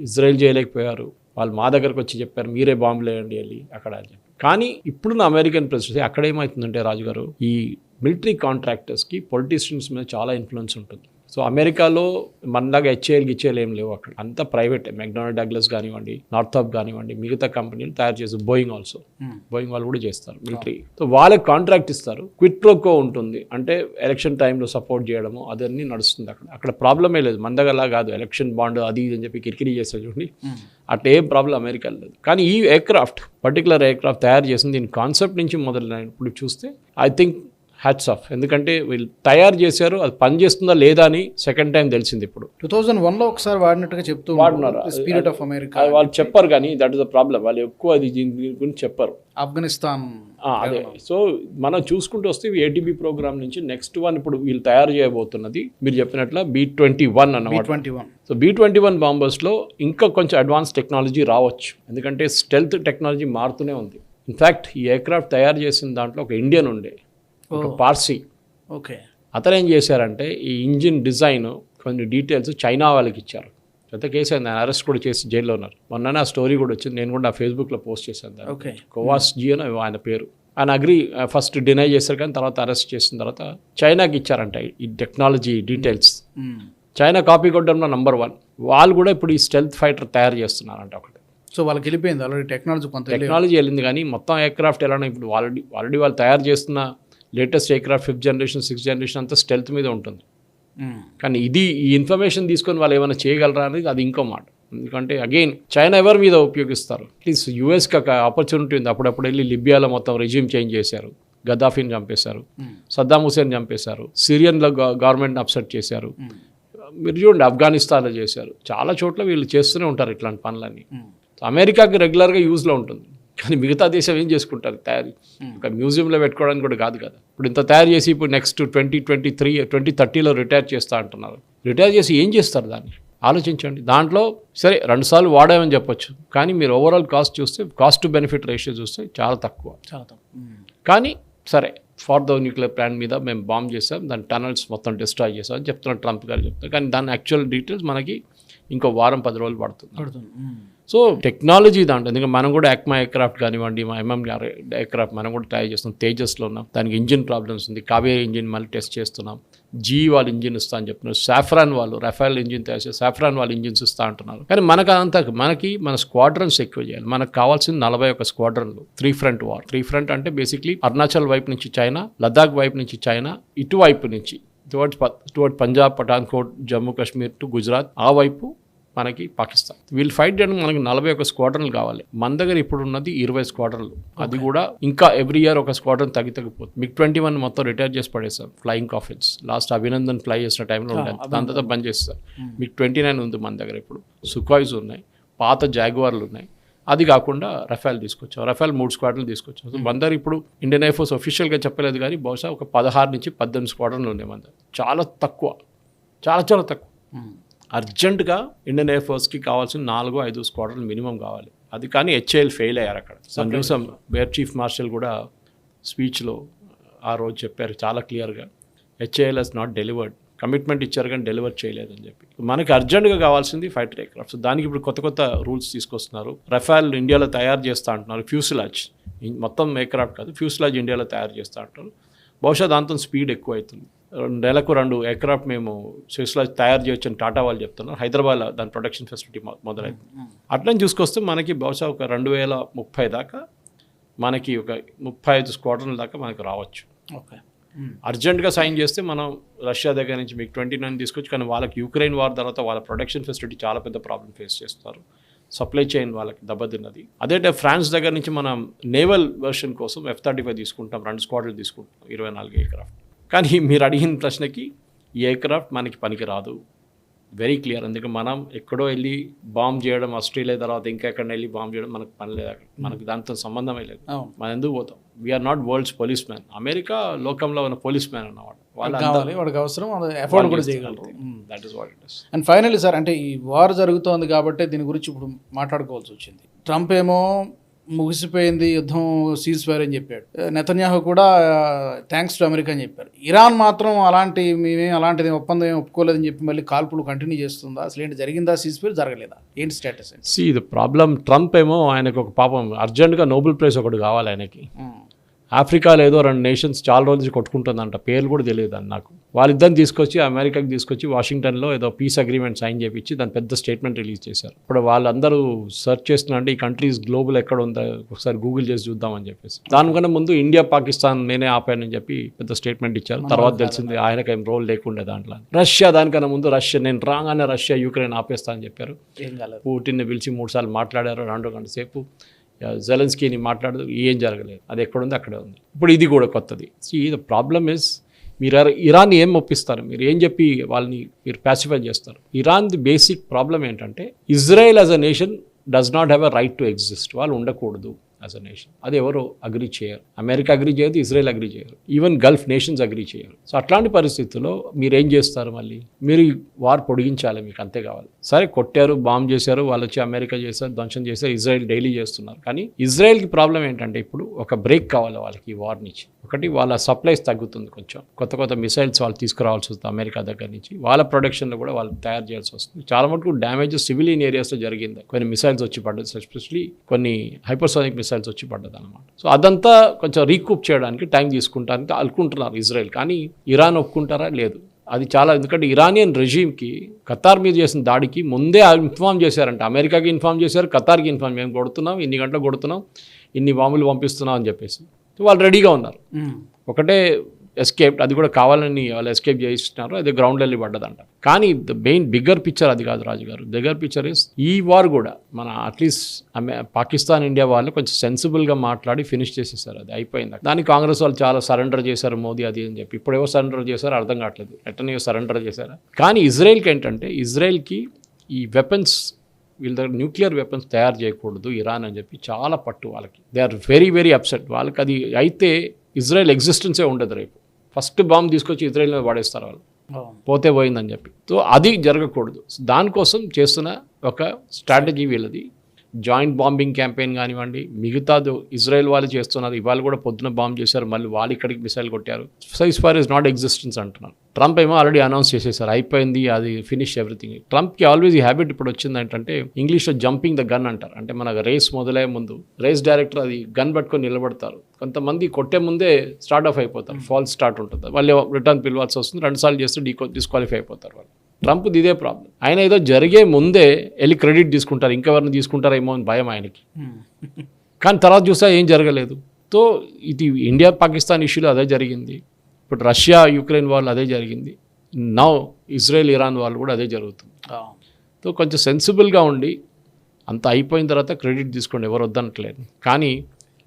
ఇజ్రాయెల్ చేయలేకపోయారు వాళ్ళు మా దగ్గరకు వచ్చి చెప్పారు మీరే బాంబులు వేయండి వెళ్ళి అక్కడ అని చెప్పి. కానీ ఇప్పుడున్న అమెరికన్ ప్రెసిడెన్సీ అక్కడ ఏమవుతుందంటే రాజుగారు ఈ మిలిటరీ కాంట్రాక్టర్స్కి పొలిటీషియన్స్ మీద చాలా ఇన్ఫ్లుయెన్స్ ఉంటుంది. సో అమెరికాలో మనలాగా హెచ్ఏఎల్ గిచ్చేలు ఏం లేవు అక్కడ. అంతా ప్రైవేట్ మెక్డొనాల్డ్ డగ్లస్ కానివ్వండి నార్థాప్ కానివ్వండి మిగతా కంపెనీలు తయారు చేసి బోయింగ్ ఆల్సో Hmm. బోయింగ్ వాళ్ళు కూడా చేస్తారు మిలిటరీ సో వాళ్ళకి కాంట్రాక్ట్ ఇస్తారు. క్విట్ ప్రోకో ఉంటుంది. అంటే ఎలక్షన్ టైంలో సపోర్ట్ చేయడము అదన్నీ నడుస్తుంది అక్కడ. అక్కడ ప్రాబ్లమే లేదు. మన దగ్గరలా కాదు. ఎలక్షన్ బాండ్ అది ఇది అని చెప్పి కిరికిరి చేస్తారు చూడండి. అట్లా ఏం ప్రాబ్లం అమెరికాలో లేదు. కానీ ఈ ఎయిర్క్రాఫ్ట్ పర్టికులర్ ఎయిర్క్రాఫ్ట్ తయారు చేసింది దీని కాన్సెప్ట్ నుంచి మొదలైనప్పుడు చూస్తే ఐ థింక్ హ్యాట్స్ ఆఫ్ ఎందుకంటే వీళ్ళు తయారు చేశారు అది పని చేస్తుందా లేదా అని సెకండ్ టైం తెలిసింది ఇప్పుడు. టూ థౌజండ్ వన్లో ఒకసారి వాడినట్టుగా చెప్తూ వాడినారా? స్పిరిట్ ఆఫ్ అమెరికా వాళ్ళు చెప్పారు కానీ దట్ ఇస్ ద ప్రాబ్లం వాళ్ళు ఎక్కువ అది దీని గురించి చెప్పారు. ఆఫ్ఘనిస్తాన్ అదే. సో మనం చూసుకుంటూ వస్తే ఏటీబీ ప్రోగ్రామ్ నుంచి నెక్స్ట్ వన్ ఇప్పుడు వీళ్ళు తయారు చేయబోతున్నది మీరు చెప్పినట్ల బీ ట్వంటీ వన్ అన్నమాట. Twenty one so B twenty one బాంబర్స్లో ఇంకా కొంచెం అడ్వాన్స్ టెక్నాలజీ రావచ్చు. ఎందుకంటే స్టెల్త్ టెక్నాలజీ మారుతూనే ఉంది. ఇన్ఫ్యాక్ట్ ఈ ఎయిర్క్రాఫ్ట్ తయారు చేసిన దాంట్లో ఒక ఇండియన్ ఉండే. పార్సీ. ఓకే. అతను ఏం చేశారంటే ఈ ఇంజిన్ డిజైన్ కొన్ని డీటెయిల్స్ చైనా వాళ్ళకి ఇచ్చారు. పెద్ద కేసు అయింది. ఆయన అరెస్ట్ కూడా చేసి జైల్లో ఉన్నారు. మొన్న ఆ స్టోరీ కూడా వచ్చింది. నేను కూడా నా ఫేస్బుక్లో పోస్ట్ చేశాను దాన్ని. ఓకే. కోవాస్ జీ అని ఆయన పేరు. ఆయన అగ్రి ఫస్ట్ డినై చేశారు కానీ తర్వాత అరెస్ట్ చేసిన తర్వాత చైనాకి ఇచ్చారంట ఈ టెక్నాలజీ డీటెయిల్స్. చైనా కాపీ కొట్టడంలో నంబర్ వన్. వాళ్ళు కూడా ఇప్పుడు ఈ స్టెల్త్ ఫైటర్ తయారు చేస్తున్నారంట ఒకటి. సో వాళ్ళకి వెళ్ళిపోయింది. ఆల్రెడీ టెక్నాలజీ కొంత టెక్నాలజీ వెళ్ళింది కానీ మొత్తం ఎయిర్క్రాఫ్ట్ ఎలా ఇప్పుడు ఆల్రెడీ ఆల్రెడీ వాళ్ళు తయారు చేస్తున్న latest aircraft fifth generation sixth generation అంతా స్టెల్త్ మీద ఉంటుంది. మ్మ్. కానీ ఇది ఈ ఇన్ఫర్మేషన్ తీసుకొని వాళ్ళు ఏమైనా చేయగలరా అనేది అది ఇంకో మాట. ఎందుకంటే అగైన్ చైనా ఎవరి మీద ఉపయోగిస్తారు? ప్లీజ్ యూఎస్కి ఒక ఆపర్చునిటీ ఉంది. అప్పుడప్పుడు వెళ్ళి లిబియాలో మొత్తం రెజ్యూమ్ చేంజ్ చేశారు. గద్దాఫీని చంపేశారు. మ్మ్. సద్దాం హుసేన్ చంపేశారు. సిరియన్లో గవర్నమెంట్ని అప్సెట్ చేశారు. మ్మ్. మీరు చూడండి ఆఫ్ఘనిస్తాన్లో చేశారు. చాలా చోట్ల వీళ్ళు చేస్తూనే ఉంటారు ఇట్లాంటి పనులన్నీ. అమెరికాకి రెగ్యులర్గా యూజ్లో ఉంటుంది. కానీ మిగతా దేశం ఏం చేసుకుంటారు? తయారీ. ఒక మ్యూజియంలో పెట్టుకోవడానికి కూడా కాదు కదా. ఇప్పుడు ఇంత తయారు చేసి ఇప్పుడు next twenty twenty three twenty థర్టీలో retire చేస్తా అంటున్నారు. రిటైర్ చేసి ఏం చేస్తారు దాన్ని? ఆలోచించండి. దాంట్లో సరే రెండుసార్లు వాడామని చెప్పొచ్చు. కానీ మీరు ఓవరాల్ కాస్ట్ చూస్తే కాస్ట్ టు బెనిఫిట్ రేషియో చూస్తే చాలా తక్కువ. చాలా తక్కువ. మ్మ్. కానీ సరే ఫార్ ద న్యూక్లియర్ ప్లాంట్ మీద మేము బాంబ్ చేసాం దాని టనల్స్ మొత్తం డిస్ట్రాయ్ చేసాం అని చెప్తున్నారు ట్రంప్ గారు చెప్తారు కానీ దాని యాక్చువల్ డీటెయిల్స్ మనకి ఇంకో వారం పది రోజులు పడుతుంది. సో టెక్నాలజీ దాంట్లో ఎందుకంటే మనం కూడా యాక్మా ఎయిర్క్రాఫ్ట్ కానివ్వండి మా ఎంఎం ఎయిర్క్రాఫ్ట్ మనం కూడా ట్రై చేస్తున్నాం తేజస్లో ఉన్నాం. దానికి ఇంజిన్ ప్రాబ్లమ్స్ ఉంది. కావేరీ ఇంజిన్ మళ్ళీ టెస్ట్ చేస్తున్నాం. జీ వాళ్ళు ఇంజిన్ ఇస్తా అని చెప్తున్నారు సాఫ్రాన్ వాళ్ళు రఫాల్ ఇంజిన్ తయారు చేసి సాఫ్రాన్ వాళ్ళు ఇంజిన్స్ ఇస్తా అంటున్నారు. కానీ మనకు అంతా మనకి మన స్క్వాడ్రన్స్ ఎక్కువ చేయాలి. మనకు కావాల్సింది నలభై ఒక స్క్వాడ్రన్లు. Three front war. Three front అంటే బేసిక్లీ అరుణాచల్ వైపు నుంచి చైనా లద్దాఖ్ వైపు నుంచి చైనా ఇటువైపు నుంచి towards toward Punjab Pathankot Jammu Kashmir to Gujarat ఆ వైపు మనకి పాకిస్తాన్. వీళ్ళు ఫైట్ చేయడానికి మనకి నలభై ఒక స్క్వాడ్రన్లు కావాలి. మన దగ్గర ఇప్పుడు ఉన్నది ఇరవై స్క్వాడ్రన్లు. అది కూడా ఇంకా ఎవ్రీ ఇయర్ ఒక స్క్వాడ్రన్ తగ్గి తగ్గిపోతుంది. మిగ్ ట్వంటీ వన్ మొత్తం రిటైర్ చేసి పడేస్తాం flying coffins last Abhinandan fly చేసిన టైంలో ఉండేది. దాని తర్వాత బంద్ చేస్తారు మిగ్ ట్వంటీ నైన్ ఉంది మన దగ్గర ఇప్పుడు. సుఖాయిస్ ఉన్నాయి. పాత జాగువార్లు ఉన్నాయి. అది కాకుండా రఫాల్ తీసుకొచ్చాం. రఫాల్ మూడు స్క్వాడ్లు తీసుకొచ్చాం. మన దగ్గర ఇప్పుడు ఇండియన్ ఎయిర్ ఫోర్స్ ఒఫీషియల్గా చెప్పలేదు కానీ బహుశా ఒక పదహారు నుంచి పద్దెనిమిది స్క్వాడ్రన్లు ఉన్నాయి మన దగ్గర. చాలా తక్కువ. చాలా చాలా తక్కువ. మ్మ్. అర్జెంటుగా ఇండియన్ ఎయిర్ ఫోర్స్కి కావాల్సిన నాలుగు ఐదు స్క్వాడ్రన్లు మినిమం కావాలి. అది కానీ హెచ్ఏఎల్ ఫెయిల్ అయ్యారు అక్కడ. మనం చూసాం ఎయిర్ చీఫ్ మార్షల్ కూడా స్పీచ్లో ఆ రోజు చెప్పారు చాలా క్లియర్గా. HAL has not delivered. Commitment ఇచ్చారు కానీ డెలివర్ చేయలేదని చెప్పి. మనకి అర్జెంటుగా కావాల్సింది ఫైటర్ ఎయిర్క్రాఫ్ట్స్ దానికి ఇప్పుడు కొత్త కొత్త రూల్స్ తీసుకొస్తున్నారు. రఫాల్ ఇండియాలో తయారు చేస్తా అంటున్నారు. ఫ్యూసిలాజ్. మొత్తం ఎయిర్క్రాఫ్ట్ కాదు ఫ్యూసిలాజ్ ఇండియాలో తయారు చేస్తా అంటారు బహుశా దాంతో స్పీడ్ ఎక్కువ అవుతుంది నెలకు రెండు ఎయిర్క్రాఫ్ట్ మేము ఫ్యూసిలాజ్ తయారు చేయొచ్చని టాటా వాళ్ళు చెప్తున్నారు. హైదరాబాద్లో దాని ప్రొడక్షన్ ఫెసిలిటీ మొదలైంది. అట్లని చూసుకొస్తే మనకి బహుశా ఒక రెండు వేల ముప్పై దాకా మనకి ఒక ముప్పై ఐదు స్క్వార్టర్ల దాకా మనకు రావచ్చు. ఓకే. అర్జెంట్గా సైన్ చేస్తే మనం రష్యా దగ్గర నుంచి మీకు ట్వంటీ నైన్ తీసుకొచ్చి కానీ వాళ్ళకి యూక్రెయిన్ వార్ తర్వాత వాళ్ళ ప్రొడక్షన్ ఫెసిలిటీ చాలా పెద్ద ప్రాబ్లం ఫేస్ చేస్తారు. సప్లై చైన్ వాళ్ళకి దెబ్బతిన్నది. అదే ఫ్రాన్స్ దగ్గర నుంచి మనం నేవల్ వెర్షన్ కోసం ఎఫ్ థర్టీ ఫైవ్ తీసుకుంటాం రెండు స్క్వాడ్లు తీసుకుంటాం ఇరవై నాలుగు ఎయిర్క్రాఫ్ట్ కానీ మీరు అడిగిన ప్రశ్నకి ఎయిర్క్రాఫ్ట్ మనకి పనికి రాదు వెరీ క్లియర్ అందుకే మనం ఎక్కడో వెళ్ళి బాంబ్ చేయడం ఆస్ట్రేలియా తర్వాత ఇంకా ఎక్కడ వెళ్ళి బాంబ్ చేయడం మనకు పని లేదు. అక్కడ మనకి దాంతో సంబంధమే లేదు. మనం ఎందుకు పోతాం? We are not world's police man America లోకంలో ఉన్న పోలీస్ మ్యాన్ అన్నమాట వాడికి అవసరం ఎఫోర్డ్ కూడా చేయగలరు. That what it is and finally sir అంటే ఈ వార్ జరుగుతోంది కాబట్టి దీని గురించి ఇప్పుడు మాట్లాడుకోవాల్సి వచ్చింది. ట్రంప్ ఏమో ముగిసిపోయింది యుద్ధం సీజ్ ఫైర్ అని చెప్పాడు. నెతన్యాహు కూడా థ్యాంక్స్ టు అమెరికా అని చెప్పారు. ఇరాన్ మాత్రం అలాంటి మేమేం అలాంటిది ఒప్పందం ఏం ఒప్పుకోలేదని చెప్పి మళ్ళీ కాల్పులు కంటిన్యూ చేస్తుందా? అసలు ఏంటి జరిగిందా సీజ్ ఫైర్ జరగలేదా? ఏంటి status see the problem Trump ఏమో ఆయనకు ఒక పాపం అర్జెంటుగా నోబెల్ ప్రైజ్ ఒకటి కావాలి ఆయనకి. ఆఫ్రికాలో ఏదో రెండు నేషన్స్ చాలా రోజులు నుంచి కొట్టుకుంటుందంట. పేర్లు కూడా తెలియదు అని నాకు. వాళ్ళిద్దరిని తీసుకొచ్చి అమెరికాకి తీసుకొచ్చి వాషింగ్టన్లో ఏదో పీస్ అగ్రిమెంట్ సైన్ చేయించి దాని పెద్ద స్టేట్మెంట్ రిలీజ్ చేశారు. ఇప్పుడు వాళ్ళందరూ సెర్చ్ చేస్తున్నారంటే ఈ కంట్రీస్ గ్లోబల్ ఎక్కడ ఉందో ఒకసారి గూగుల్ చేసి చూద్దామని చెప్పేసి. దానికన్నా ముందు ఇండియా పాకిస్తాన్ నేనే ఆపానని చెప్పి పెద్ద స్టేట్మెంట్ ఇచ్చారు. తర్వాత తెలిసింది ఆయనకేం రోల్ లేకుండే దాంట్లో రష్యా దానికన్నా ముందు రష్యా నేను రాగానే రష్యా యూక్రెయిన్ ఆపేస్తా అని చెప్పారు. పుటిన్ని పిలిచి మూడు సార్లు మాట్లాడారు. రెండు గంట సేపు జెలెన్స్కీని మాట్లాడదు ఏం జరగలేదు. అది ఎక్కడుంది అక్కడే ఉంది. ఇప్పుడు ఇది కూడా కొత్తది. సీ ద ప్రాబ్లమ్ ఇస్ మీరు ఇరాన్ ఏం ఒప్పిస్తారు? మీరు ఏం చెప్పి వాళ్ళని మీరు ప్యాసిఫై చేస్తారు? ఇరాన్ ది బేసిక్ ప్రాబ్లం ఏంటంటే Israel as a nation does not have a right to exist వాళ్ళు ఉండకూడదు. యాజ్ అ నేషన్ అది ఎవరు అగ్రి చేయరు. అమెరికా అగ్రి చేయదు ఇజ్రాయెల్ అగ్రి చేయరు. ఈవెన్ గల్ఫ్ నేషన్స్ అగ్రి చేయరు. సో అట్లాంటి పరిస్థితుల్లో మీరు ఏం చేస్తారు మళ్ళీ? మీరు వార్ పొడిగించాలి మీకు అంతే కావాలి. సరే కొట్టారు బాంబ్ చేశారు వాళ్ళు వచ్చి అమెరికా చేశారు ధ్వంసం చేశారు ఇజ్రాయెల్ డైలీ చేస్తున్నారు. కానీ ఇజ్రాయెల్కి ప్రాబ్లం ఏంటంటే ఇప్పుడు ఒక బ్రేక్ కావాలి వాళ్ళకి ఈ వార్ నుంచి. ఒకటి వాళ్ళ సప్లైస్ తగ్గుతుంది కొంచెం. కొత్త కొత్త మిసైల్స్ వాళ్ళు తీసుకురావాల్సి వస్తుంది అమెరికా దగ్గర నుంచి. వాళ్ళ ప్రొడక్షన్లో కూడా వాళ్ళు తయారు చేయాల్సి వస్తుంది. చాలా మటుకు డ్యామేజ్ సివిలియన్ ఏరియాస్లో జరిగింది. కొన్ని మిసైల్స్ వచ్చి పడ్డది ఎస్పెషలీ కొన్ని హైపర్సోనిక్ మిసైల్స్ వచ్చి పడ్డది అనమాట సో అదంతా కొంచెం రీకూప్ చేయడానికి టైం తీసుకుంటానికి అనుకుంటున్నారు ఇజ్రాయెల్. కానీ ఇరాన్ ఒప్పుకుంటారా? లేదు. అది చాలా ఎందుకంటే ఇరానియన్ రెజీమ్కి ఖతార్ మీద చేసిన దాడికి ముందే ఇన్ఫామ్ చేశారంట. అమెరికాకి ఇన్ఫామ్ చేశారు ఖతార్కి ఇన్ఫామ్ మేము కొడుతున్నాం ఇన్ని గంటలకు కొడుతున్నాం ఇన్ని బాంబులు పంపిస్తున్నాం అని చెప్పేసి. వాళ్ళు రెడీగా ఉన్నారు. ఒకటే ఎస్కేప్ అది కూడా కావాలని వాళ్ళు ఎస్కేప్ చేయిస్తున్నారు అది గ్రౌండ్ వెళ్ళి పడ్డదంట. కానీ ద మెయిన్ బిగ్గర్ పిక్చర్ అది కాదు Raju garu bigger picture is ఈ వార్ కూడా మన అట్లీస్ట్ పాకిస్తాన్ ఇండియా వాళ్ళు కొంచెం సెన్సిబుల్గా మాట్లాడి ఫినిష్ చేసేసారు అది అయిపోయింది. దానికి కాంగ్రెస్ వాళ్ళు చాలా సరెండర్ చేశారు మోదీ అది అని చెప్పి. ఇప్పుడేవో సరెండర్ చేశారో అర్థం కావట్లేదు. ఎట్టనే సరెండర్ చేశారా? కానీ ఇజ్రాయెల్కి ఏంటంటే ఇజ్రాయెల్కి ఈ వెపన్స్ వీళ్ళ దగ్గర న్యూక్లియర్ వెపన్స్ తయారు చేయకూడదు ఇరాన్ అని చెప్పి చాలా పట్టు వాళ్ళకి. They are very very upset వాళ్ళకి అది అయితే ఇజ్రాయెల్ ఎగ్జిస్టెన్సే ఉండదు రేపు. ఫస్ట్ బాంబ్ తీసుకొచ్చి ఇజ్రాయెల్ మీద పడేస్తారు వాళ్ళు. పోతే పోయిందని చెప్పి. సో అది జరగకూడదు. దానికోసం చేస్తున్న ఒక స్ట్రాటజీ వీళ్ళది. జాయింట్ బాంబింగ్ క్యాంపెయిన్ కానివ్వండి మిగతా ఇజ్రాయెల్ వాళ్ళు చేస్తున్నారు ఇవాళ కూడా పొద్దున బాంబ్ చేశారు మళ్ళీ వాళ్ళు ఇక్కడికి మిసైల్ కొట్టారు. Ceasefire is not existence అంటున్నారు ట్రంప్ ఏమో ఆల్రెడీ అనౌన్స్ చేసేసారు అయిపోయింది అది ఫినిష్ ఎవ్రీథింగ్ ట్రంప్కి ఆల్వేస్ ఈ హ్యాబిట్ ఇప్పుడు వచ్చింది ఏంటంటే ఇంగ్లీష్లో జంపింగ్ ద గన్ అంటారు. అంటే మన రేస్ మొదలయ్యే ముందు రేస్ డైరెక్టర్ అది గన్ పట్టుకొని నిలబడతారు. కొంతమంది కొట్టే ముందే స్టార్ట్ ఆఫ్ అయిపోతారు ఫాల్స్ స్టార్ట్ ఉంటుంది. వాళ్ళు రిటర్న్ పిలవాల్సి వస్తుంది రెండు సార్లు చేస్తే డీకో డిస్క్వాలిఫై అయిపోతారు వాళ్ళు. ట్రంప్ ఇదే ప్రాబ్లం. ఆయన ఏదో జరిగే ముందే వెళ్ళి క్రెడిట్ తీసుకుంటారు ఇంకెవరిని తీసుకుంటారేమో అని భయం ఆయనకి. ఉమ్. కానీ తర్వాత చూస్తే ఏం జరగలేదు. సో ఇది ఇండియా పాకిస్తాన్ ఇష్యూలో అదే జరిగింది. ఇప్పుడు రష్యా యుక్రెయిన్ వాళ్ళు అదే జరిగింది. నౌ ఇజ్రాయెల్ ఇరాన్ వాళ్ళు కూడా అదే జరుగుతుంది. సో కొంచెం సెన్సిబుల్గా ఉండి అంత అయిపోయిన తర్వాత క్రెడిట్ తీసుకోండి ఎవరు వద్దనట్లేదు. కానీ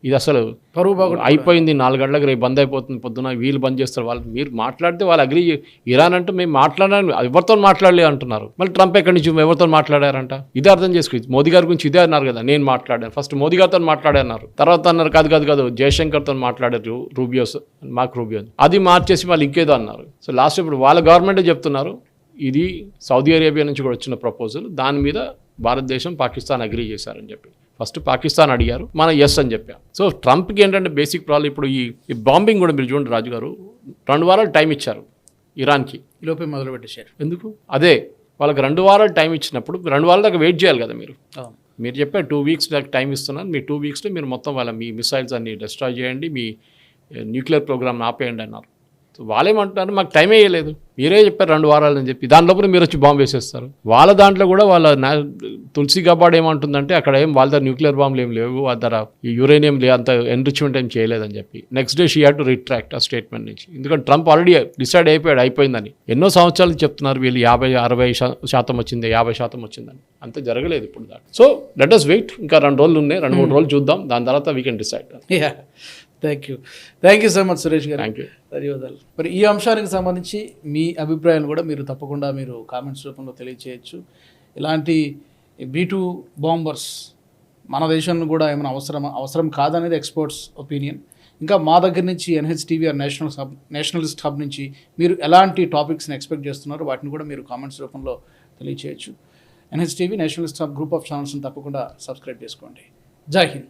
ఇది అసలు పరువు బాగుంటుంది. అయిపోయింది నాలుగు గంటలకు రేపు బంద్ అయిపోతుంది పొద్దున వీళ్ళు బంద్ చేస్తారు. వాళ్ళు మీరు మాట్లాడితే వాళ్ళు అగ్రి ఇరాన్ అంటే మేము మాట్లాడాలి ఎవరితో మాట్లాడలే అంటున్నారు. మళ్ళీ ట్రంప్ ఎక్కడి నుంచి ఎవరితో మాట్లాడారంట? ఇదే అర్థం చేసుకో మోదీ గారి గురించి ఇదే అన్నారు కదా నేను మాట్లాడాను. ఫస్ట్ మోదీ గారితో మాట్లాడారు తర్వాత అన్నారు కాదు కాదు కాదు జయశంకర్తో మాట్లాడారు రూబియోస్ మాక్ రూబియో అది మార్చేసి వాళ్ళు ఇంకేదో అన్నారు. సో లాస్ట్ ఇప్పుడు వాళ్ళ గవర్నమెంటే చెప్తున్నారు ఇది సౌదీ అరేబియా నుంచి కూడా వచ్చిన ప్రపోజల్ దాని మీద భారతదేశం పాకిస్తాన్ అగ్రీ చేశారని చెప్పి. ఫస్ట్ పాకిస్తాన్ అడిగారు మన ఎస్ అని చెప్పాం. సో ట్రంప్కి ఏంటంటే బేసిక్ ప్రాబ్లం ఇప్పుడు ఈ ఈ బాంబింగ్ కూడా మీరు చూడండి రాజు గారు రెండు వారాలు టైం ఇచ్చారు ఇరాన్కి. ఈ లోపే మొదలు పెట్టేశారు ఎందుకు? అదే వాళ్ళకి రెండు వారాలు టైం ఇచ్చినప్పుడు రెండు వారాల దాకా వెయిట్ చేయాలి కదా మీరు. మీరు చెప్పే టూ వీక్స్ దాకా టైం ఇస్తున్నాను మీ టూ వీక్స్లో మీరు మొత్తం వాళ్ళ మీ మిసైల్స్ అన్ని డిస్ట్రాయ్ చేయండి మీ న్యూక్లియర్ ప్రోగ్రామ్ ఆపేయండి అన్నారు. సో వాళ్ళేమంటున్నారు మాకు టైం వేయలేదు మీరే చెప్పారు రెండు వారాలు అని చెప్పి. దాని లోపల మీరు వచ్చి బాంబు వేసేస్తారు. వాళ్ళ దాంట్లో కూడా వాళ్ళ తులసి గబాడ్ ఏమంటుందంటే అక్కడ ఏం వాళ్ళ దగ్గర న్యూక్లియర్ బాంబులు ఏం లేవు వాళ్ళ దగ్గర ఈ యురేనియం లే అంత ఎన్రిచ్మెంట్ ఏం చేయలేదని చెప్పి. Next day she had to retract ఆ స్టేట్మెంట్ నుంచి. ఎందుకంటే ట్రంప్ ఆల్రెడీ డిసైడ్ అయిపోయాడు అయిపోయిందని. ఎన్నో సంవత్సరాలు చెప్తున్నారు వీళ్ళు యాభై అరవై శాతం వచ్చింది యాభై శాతం వచ్చిందని. అంత జరగలేదు ఇప్పుడు దాకా. సో లెట్ అస్ వెయిట్ ఇంకా రెండు రోజులు ఉన్నాయి రెండు మూడు రోజులు చూద్దాం. దాని తర్వాత we can decide thank you thank you so much Suresh garu. Thank you ధన్యవాదాలు. మరి ఈ అంశానికి సంబంధించి మీ అభిప్రాయాలు కూడా మీరు తప్పకుండా మీరు కామెంట్స్ రూపంలో తెలియచేయచ్చు. ఇలాంటి బీ టూ బాంబర్స్ మన దేశంలో కూడా ఏమైనా అవసరం అవసరం కాదనేది ఎక్స్పర్ట్స్ ఒపీనియన్ ఇంకా మా దగ్గర నుంచి NH TV or national hub nationalist hub నుంచి మీరు ఎలాంటి టాపిక్స్ని ఎక్స్పెక్ట్ చేస్తున్నారు వాటిని కూడా మీరు కామెంట్స్ రూపంలో తెలియచేయచ్చు. NH TV nationalist hub group of ఛానల్స్ని తప్పకుండా సబ్స్క్రైబ్ చేసుకోండి. జై హింద్.